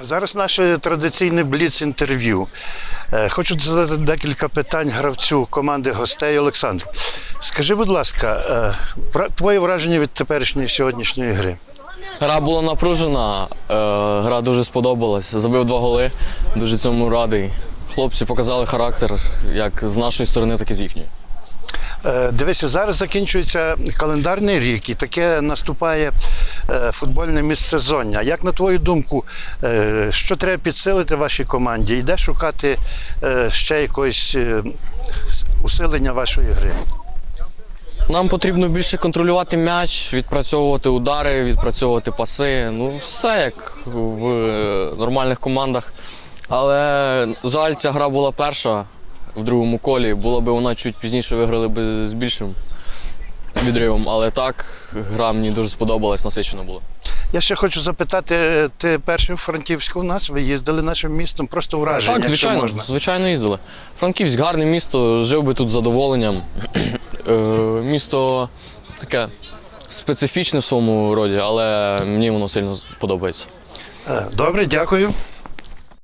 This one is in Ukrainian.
А зараз наше традиційне бліц-інтерв'ю. Е, Хочу задати декілька питань гравцю команди гостей Олександру. Скажи, будь ласка, е, твоє враження від теперішньої сьогоднішньої гри? Гра була напружена, е, гра дуже сподобалась. Забив два голи, дуже цьому радий. Хлопці показали характер як з нашої сторони, так і з їхньої. Дивися, зараз закінчується календарний рік і таке наступає футбольне міжсезоння. Як на твою думку, е, що треба підсилити вашій команді? Йде шукати е, ще якогось е, усилення вашої гри? Нам потрібно більше контролювати м'яч, відпрацьовувати удари, відпрацьовувати паси. Ну, все як в е, нормальних командах. Але жаль, ця гра була перша в другому колі. Була би вона чуть пізніше виграли б з більшим відривом. Але так, гра мені дуже сподобалась, насичено було. Я ще хочу запитати, ти перший у Франківську у нас, ви їздили нашим містом, просто враження, Так, звичайно, можна. звичайно їздили. Франківськ гарне місто, жив би тут з задоволенням. Е, місто таке специфічне в своєму роді, але мені воно сильно подобається. Е, Добре, дякую.